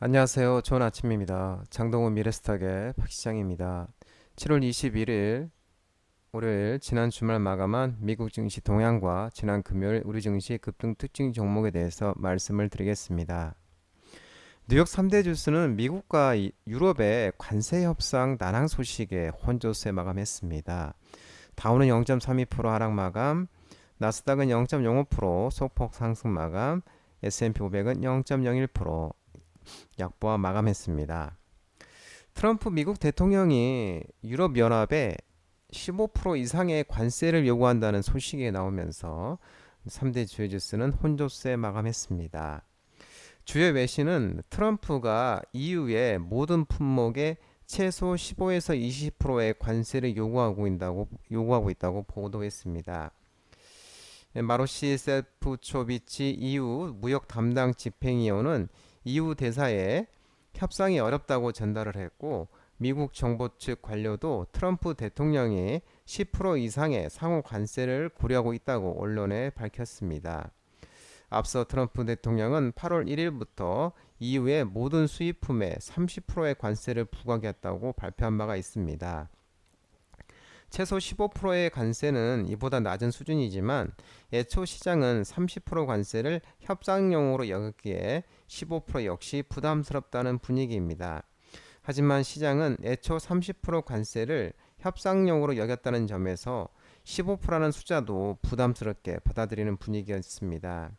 안녕하세요. 좋은 아침입니다. 장동훈 미래스탁의 박 시장입니다. 7월 21일 월요일 지난 주말 마감한 미국 증시 동향과 지난 금요일 우리 증시 급등 특징 종목에 대해서 말씀을 드리겠습니다. 뉴욕 3대 주스는 미국과 이- 유럽의 관세 협상 난항 소식에 혼조세 마감했습니다. 다우는 0.32% 하락 마감, 나스닥은 0.05% 소폭 상승 마감, S&P 500은 0.01% 약보와 마감했습니다. 트럼프 미국 대통령이 유럽연합에 15% 이상의 관세를 요구한다는 소식이 나오면서 3대 주요 지수는 혼조세 마감했습니다. 주요 외신은 트럼프가 EU의 모든 품목에 최소 15에서 20%의 관세를 요구하고 있다고, 요구하고 있다고 보도했습니다. 마로시 세프초비치 EU 무역 담당 집행위원은 EU 대사에 협상이 어렵다고 전달을 했고 미국 정부 측 관료도 트럼프 대통령이 10% 이상의 상호 관세를 고려하고 있다고 언론에 밝혔습니다. 앞서 트럼프 대통령은 8월 1일부터 EU의 모든 수입품에 30%의 관세를 부과하겠다고 발표한 바가 있습니다. 최소 15%의 관세는 이보다 낮은 수준이지만 애초 시장은 30% 관세를 협상용으로 여겼기에 15% 역시 부담스럽다는 분위기입니다. 하지만 시장은 애초 30% 관세를 협상용으로 여겼다는 점에서 15%라는 숫자도 부담스럽게 받아들이는 분위기였습니다.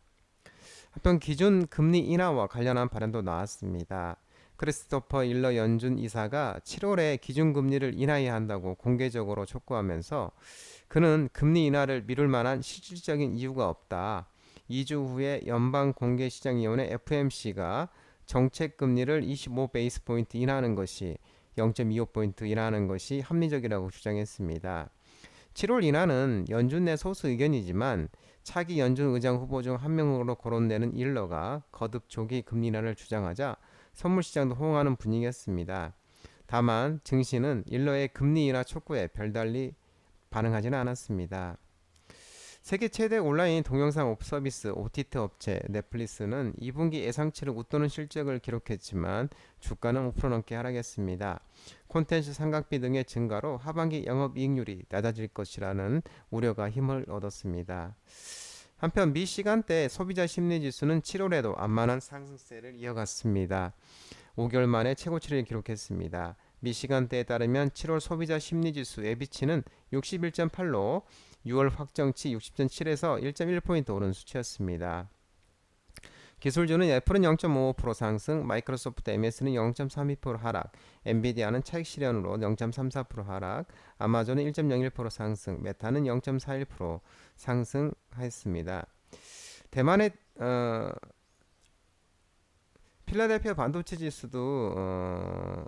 한편 기존 금리 인하와 관련한 발언도 나왔습니다. 크리스토퍼 일러 연준 이사가 7월에 기준금리를 인하해야 한다고 공개적으로 촉구하면서 그는 금리 인하를 미룰 만한 실질적인 이유가 없다. 2주 후에 연방 공개시장위원회 FMC가 정책 금리를 25 베이스 포인트 인하하는 것이 0.25 포인트 인하하는 것이 합리적이라고 주장했습니다. 7월 인하는 연준 내 소수 의견이지만 차기 연준 의장 후보 중 한 명으로 거론되는 일러가 거듭 조기 금리 인하를 주장하자 선물 시장도 호응하는 분위기였습니다. 다만 증시는 일러의 금리 인하 촉구에 별달리 반응하지는 않았습니다. 세계 최대 온라인 동영상 서비스 OTT 업체 넷플릭스는 2분기 예상치를 웃도는 실적을 기록했지만 주가는 5% 넘게 하락했습니다. 콘텐츠 상각비 등의 증가로 하반기 영업이익률이 낮아질 것이라는 우려가 힘을 얻었습니다. 한편 미 시간대 소비자 심리 지수는 7월에도 안만한 상승세를 이어갔습니다. 5개월 만에 최고치를 기록했습니다. 미 시간대에 따르면 7월 소비자 심리 지수 예비치는 61.8로 6월 확정치 60.7에서 1.1포인트 오른 수치였습니다. 기술주는 애플은 0.55% 상승, 마이크로소프트 MS는 0.32% 하락, 엔비디아는 차익 실현으로 0.34% 하락, 아마존은 1.01% 상승, 메타는 0.41% 상승했습니다. 대만의 어, 필라델피아 반도체 지수도 어,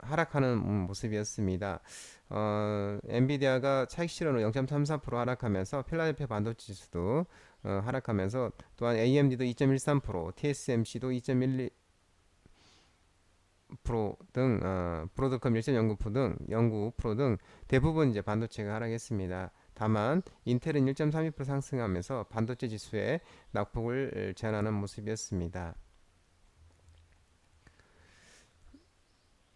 하락하는 모습이었습니다. 어, 엔비디아가 차익 실현으로 0.33% 하락하면서 필라델피아 반도체 지수도 어, 하락하면서 또한 AMD도 2.13%, TSMC도 2.12%등 어, 브로드컴 1.09%등 09%등 대부분 이제 반도체가 하락했습니다. 다만 인텔은 1.32% 상승하면서 반도체 지수의 낙폭을 제한하는 모습이었습니다.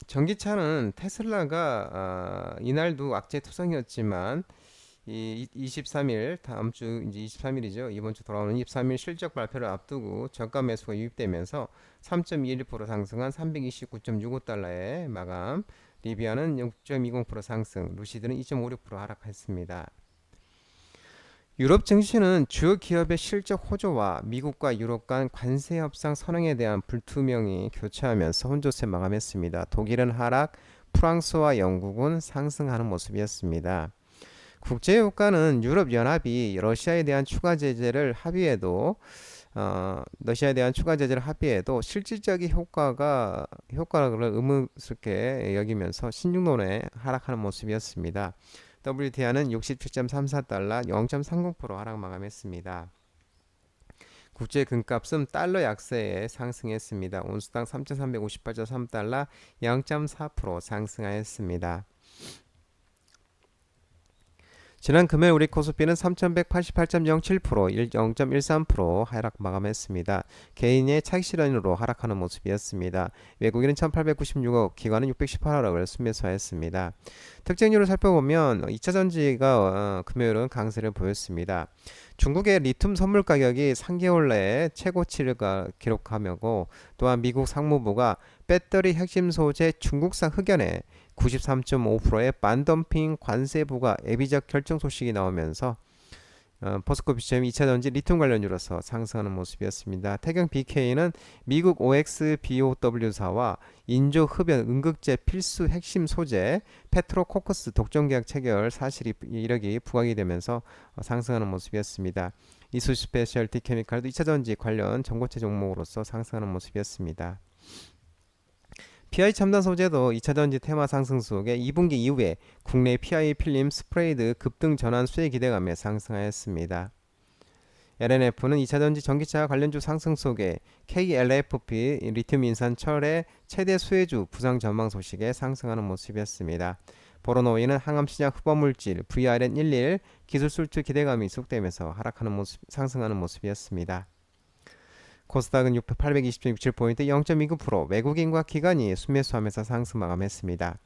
전기차는 테슬라가 아, 이날도 악재 투성이었지만 이 23일 다음 주 이제 23일이죠. 이번 주 돌아오는 23일 실적 발표를 앞두고 저가 매수가 유입되면서 3.21% 상승한 329.65달러에 마감. 리비아는 6.20% 상승, 루시드는 2.56% 하락했습니다. 유럽 증시는 주요 기업의 실적 호조와 미국과 유럽 간 관세 협상 선행에 대한 불투명이 교차하면서 혼조세 마감했습니다. 독일은 하락, 프랑스와 영국은 상승하는 모습이었습니다. 국제유가는 유럽 연합이 러시아에 대한 추가 제재를 합의해도 어, 러시아에 대한 추가 제재를 합의해도 실질적인 효과가 효과를 의문스럽게 여기면서 신중론에 하락하는 모습이었습니다. WTI는 67.34달러 0.30% 하락 마감했습니다. 국제 금값은 달러 약세에 상승했습니다. 온수당 3,358.3달러 0.4% 상승하였습니다. 지난 금요일 우리 코스피는 3188.07% 0.13% 하락 마감했습니다. 개인의 차익 실현으로 하락하는 모습이었습니다. 외국인은 1896억, 기관은 618억을 순매수하였습니다. 특징률을 살펴보면 2차 전지가 어, 금요일은 강세를 보였습니다. 중국의 리튬 선물 가격이 3개월 내에 최고치를 기록하며고 또한 미국 상무부가 배터리 핵심 소재 중국산 흑연에 93.5%의 반덤핑 관세 부과 예비적 결정 소식이 나오면서 어, 포스코 비처럼 2차 전지 리튬 관련주로서 상승하는 모습이었습니다. 태경 BK는 미국 OX BOW사와 인조 흡연 응급제 필수 핵심 소재 페트로 코커스 독점 계약 체결 사실이 이력이 부각이 되면서 어, 상승하는 모습이었습니다. 이수 스페셜티 케미칼도 2차 전지 관련 전고체 종목으로서 상승하는 모습이었습니다. PI 첨단 소재도 2차 전지 테마 상승 속에 2분기 이후에 국내 PI 필름 스프레이드 급등 전환 수혜 기대감에 상승하였습니다. LNF는 2차 전지 전기차 관련주 상승 속에 KLFP 리튬 인산 철의 최대 수혜주 부상 전망 소식에 상승하는 모습이었습니다. 보로노이는 항암시장 흡어물질 VRN11 기술 술주 기대감이 속되면서 하락하는 모습, 상승하는 모습이었습니다. 코스닥은 820.67포인트 0.29% 외국인과 기관이 순매수하면서 상승 마감했습니다.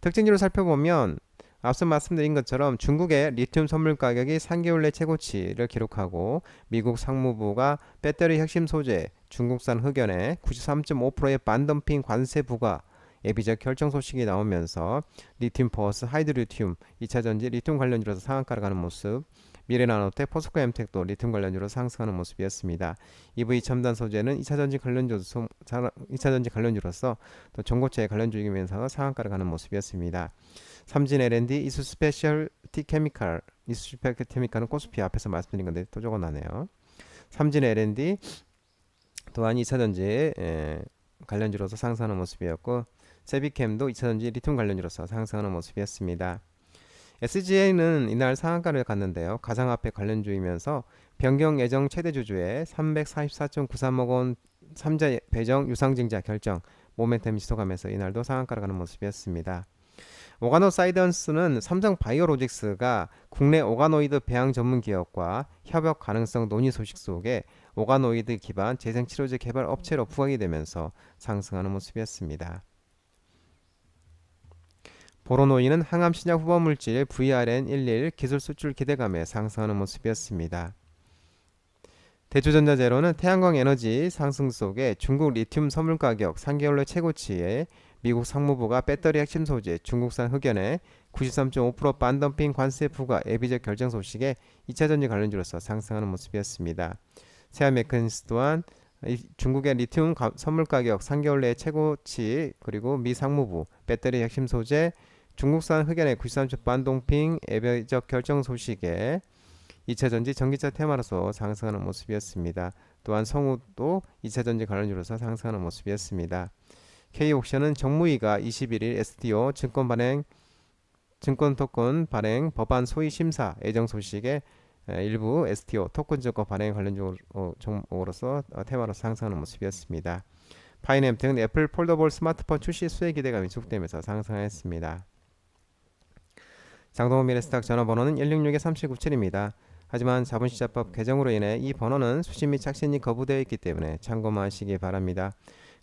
특징지로 살펴보면 앞서 말씀드린 것처럼 중국의 리튬 선물 가격이 3개월 내 최고치를 기록하고 미국 상무부가 배터리 핵심 소재 중국산 흑연에 93.5%의 반덤핑 관세 부과 예비적 결정 소식이 나오면서 리튬 퍼스 하이드리튬 2차 전지 리튬 관련주로서 상한가를 가는 모습 미래나노텍, 포스코 엠텍도 리튬 관련주로 상승하는 모습이었습니다. EV 첨단 소재는 2차 전지 관련주 2차 전지 관련주로서 또 전고체 관련주이면서 상한가를 가는 모습이었습니다. 삼진 L&D, 이수 스페셜티 케미칼, 이수 스페셜티 케미칼은 코스피 앞에서 말씀드린 건데 또 적어놨네요. 삼진 L&D 또한 2차 전지 에, 관련주로서 상승하는 모습이었고 세비캠도 2차 전지 리튬 관련주로서 상승하는 모습이었습니다. SGA는 이날 상한가를 갔는데요. 가상화폐 관련주이면서 변경 예정 최대 주주의 344.93억 원 3자 배정 유상증자 결정 모멘텀 시도가면서 이날도 상한가를 가는 모습이었습니다. 오가노 사이던스는 삼성 바이오로직스가 국내 오가노이드 배양 전문 기업과 협업 가능성 논의 소식 속에 오가노이드 기반 재생치료제 개발 업체로 부각이 되면서 상승하는 모습이었습니다. 보로노이는 항암 신약 후보 물질 VRN11 기술 수출 기대감에 상승하는 모습이었습니다. 대주전자 제로는 태양광 에너지 상승 속에 중국 리튬 선물 가격 3개월내 최고치에 미국 상무부가 배터리 핵심 소재 중국산 흑연에 93.5% 반덤핑 관세 부과 예비적 결정 소식에 2차 전지 관련주로서 상승하는 모습이었습니다. 세아메크니스 또한 중국의 리튬 선물 가격 3개월 내 최고치 그리고 미 상무부 배터리 핵심 소재 중국산 흑연의 93주 반동핑 예배적 결정 소식에 2차전지 전기차 테마로서 상승하는 모습이었습니다. 또한 성우도 2차전지 관련주로서 상승하는 모습이었습니다. K옥션은 정무위가 21일 STO 증권 발행 증권 토큰 발행 법안 소위 심사 예정 소식에 일부 STO 토큰 증권 발행 관련 종목으로서 어, 테마로 상승하는 모습이었습니다. 파이넴 등 애플 폴더볼 스마트폰 출시 수혜 기대감이 지속되면서 상승하였습니다. 장동원 미래스탁 전화번호는 166-3797입니다. 하지만 자본시장법 개정으로 인해 이 번호는 수신 및 착신이 거부되어 있기 때문에 참고만 하시기 바랍니다.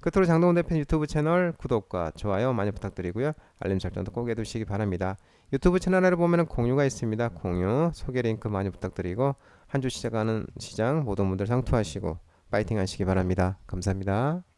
끝으로 장동원 대표 유튜브 채널 구독과 좋아요 많이 부탁드리고요. 알림 설정도 꼭 해두시기 바랍니다. 유튜브 채널에 보면 공유가 있습니다. 공유, 소개 링크 많이 부탁드리고 한 주 시작하는 시장 모든 분들 상투하시고 파이팅 하시기 바랍니다. 감사합니다.